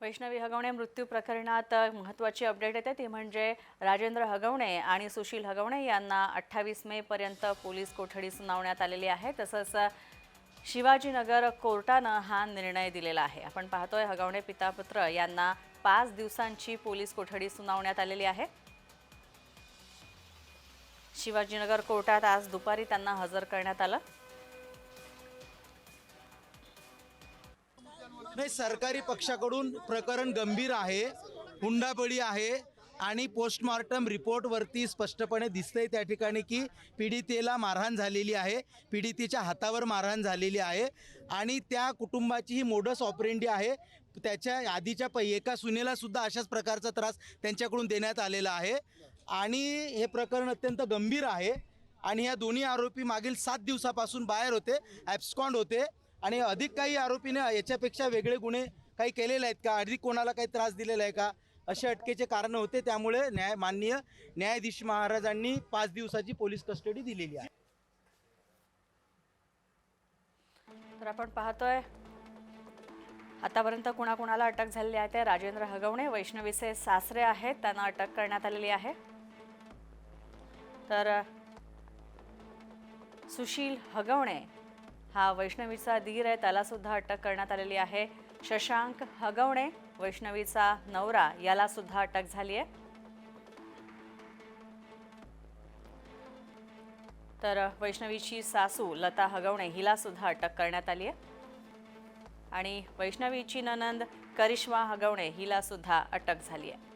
वैष्णवी हगवणे मृत्यू प्रकरणात महत्त्वाची अपडेट येते. ती म्हणजे राजेंद्र हगवणे आणि सुशील हगवणे यांना अठ्ठावीस मेपर्यंत पोलीस कोठडी सुनावण्यात आलेली आहे. तसंच शिवाजीनगर कोर्टानं हा निर्णय दिलेला आहे. आपण पाहतोय हगवणे पितापुत्र यांना पाच दिवसांची पोलीस कोठडी सुनावण्यात आलेली आहे. शिवाजीनगर कोर्टात आज दुपारी त्यांना हजर करण्यात आलं. नाही सरकारी पक्षाकडून प्रकरण गंभीर आहे हुंडाबळी आहे आणि पोस्टमॉर्टम रिपोर्टवरती स्पष्टपणे दिसतंय त्या ठिकाणी की पीडितेला मारहाण झालेली आहे पीडितेच्या हातावर मारहाण झालेली आहे आणि त्या कुटुंबाची ही मोडस ऑपरेंडी आहे. त्याच्या आधीच्या पै एका सुनेला सुद्धा अशाच प्रकारचा त्रास त्यांच्याकडून देण्यात आलेला आहे आणि हे प्रकरण अत्यंत गंभीर आहे आणि ह्या दोन्ही आरोपी मागील सात दिवसापासून बाहेर होते ॲब्स्कॉन्ड होते. आणि अधिक काही आरोपीने याच्यापेक्षा वेगळे गुन्हे काही केलेले आहेत का? अधिक कोणाला काही त्रास दिलेला आहे का? असे अटकेचे कारण होते त्यामुळे न्याय माननीय न्यायाधीश महाराजांनी पाच दिवसाची पोलीस कस्टडी दिलेली आहे. तर आपण पाहतोय आतापर्यंत कुणाकुणाला अटक झालेली आहे ते राजेंद्र हगवणे वैष्णवीचे सासरे आहेत त्यांना अटक करण्यात आलेली आहे. तर सुशील हगवणे हा वैष्णवीचा धीर आहे त्याला सुद्धा अटक करण्यात आलेली आहे. शशांक हगवणे वैष्णवीचा नवरा याला सुद्धा अटक झाली आहे. तर वैष्णवीची सासू लता हगवणे हिला सुद्धा अटक करण्यात आली आहे. आणि वैष्णवीची ननंद करिश्मा हगवणे हिला सुद्धा अटक झाली आहे.